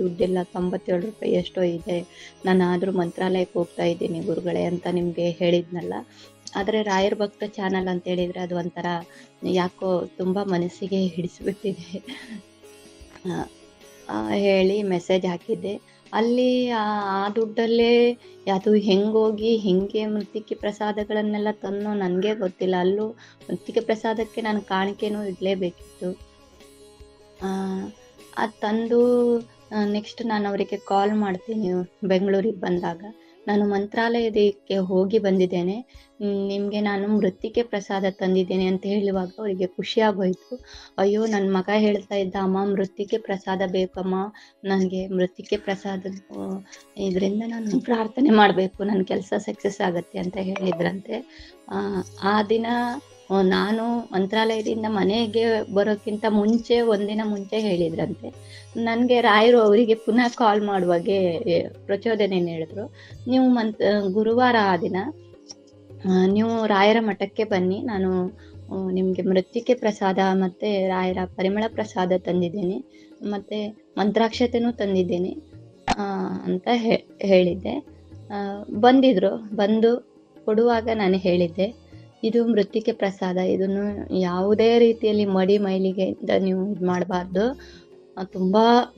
ದುಡ್ಡಿಲ್ಲ ತೊಂಬತ್ತೇಳು ರೂಪಾಯಿ ಎಷ್ಟೋ ಇದೆ. ನಾನು ಆದರೂ ಮಂತ್ರಾಲಯಕ್ಕೆ ಹೋಗ್ತಾ ಇದ್ದೀನಿ ಗುರುಗಳೇ ಅಂತ ನಿಮಗೆ ಹೇಳಿದ್ನಲ್ಲ. ಆದರೆ ರಾಯರ್ ಭಕ್ತ ಚಾನಲ್ ಅಂತ ಹೇಳಿದರೆ ಅದು ಒಂಥರ ಯಾಕೋ ತುಂಬ ಮನಸ್ಸಿಗೆ ಹಿಡಿಸಿಬಿಟ್ಟಿದೆ. ಹೇಳಿ ಮೆಸೇಜ್ ಹಾಕಿದ್ದೆ. ಅಲ್ಲಿ ಆ ಆ ದುಡ್ಡಲ್ಲೇ ಅದು ಹೆಂಗೋಗಿ ಹೆಂಗೆ ಮೃತ್ತಿಕೆ ಪ್ರಸಾದಗಳನ್ನೆಲ್ಲ ತನ್ನೋ ನನಗೆ ಗೊತ್ತಿಲ್ಲ. ಅಲ್ಲೂ ಮೃತ್ತಿಕೆ ಪ್ರಸಾದಕ್ಕೆ ನಾನು ಕಾಣಿಕೆನೂ ಇಡಲೇಬೇಕಿತ್ತು. ಅದು ತಂದು ನೆಕ್ಸ್ಟ್ ನಾನು ಅವರಿಗೆ ಕಾಲ್ ಮಾಡ್ತೀನಿ ಬೆಂಗಳೂರಿಗೆ ಬಂದಾಗ. ನಾನು ಮಂತ್ರಾಲಯದಕ್ಕೆ ಹೋಗಿ ಬಂದಿದ್ದೇನೆ. ನಿಮಗೆ ನಾನು ಮೃತ್ತಿಕೆ ಪ್ರಸಾದ ತಂದಿದ್ದೇನೆ ಅಂತ ಹೇಳುವಾಗ ಅವರಿಗೆ ಖುಷಿ ಆಗೋಯ್ತು ಅಯ್ಯೋ ನನ್ನ ಮಗ ಹೇಳ್ತಾ ಇದ್ದ ಅಮ್ಮ ಮೃತ್ತಿಕೆ ಪ್ರಸಾದ ಬೇಕಮ್ಮ. ನನಗೆ ಮೃತ್ತಿಕೆ ಪ್ರಸಾದ ಇದರಿಂದ ನಾನು ಪ್ರಾರ್ಥನೆ ಮಾಡಬೇಕು. ನನ್ನ ಕೆಲಸ ಸಕ್ಸಸ್ ಆಗುತ್ತೆ ಅಂತ ಹೇಳಿದ್ರಂತೆ. ಆ, ದಿನ ನಾನು ಮಂತ್ರಾಲಯದಿಂದ ಮನೆಗೆ ಬರೋಕ್ಕಿಂತ ಮುಂಚೆ ಒಂದಿನ ಮುಂಚೆ ಹೇಳಿದ್ರಂತೆ. ನನಗೆ ರಾಯರು ಅವರಿಗೆ ಪುನಃ ಕಾಲ್ ಮಾಡುವಾಗೆ ಪ್ರಚೋದನೆ ಹೇಳಿದ್ರು. ನೀವು ಮಂತ್ ಗುರುವಾರ ಆ ದಿನ ನೀವು ರಾಯರ ಮಠಕ್ಕೆ ಬನ್ನಿ. ನಾನು ನಿಮಗೆ ಮೃತ್ತಿಕೆ ಪ್ರಸಾದ ಮತ್ತು ರಾಯರ ಪರಿಮಳ ಪ್ರಸಾದ ತಂದಿದ್ದೀನಿ. ಮತ್ತು ಮಂತ್ರಾಕ್ಷತೆನೂ ತಂದಿದ್ದೀನಿ ಅಂತ ಹೇಳಿದ್ದೆ. ಬಂದಿದ್ರು. ಬಂದು ಕೊಡುವಾಗ ನಾನು ಹೇಳಿದ್ದೆ. ಇದು ಮೃತ್ತಿಕೆ ಪ್ರಸಾದ. ಇದನ್ನು ಯಾವುದೇ ರೀತಿಯಲ್ಲಿ ಮಡಿ ಮೈಲಿಗೆಯಿಂದ ನೀವು ಇದು ಮಾಡಬಾರ್ದು ತುಂಬ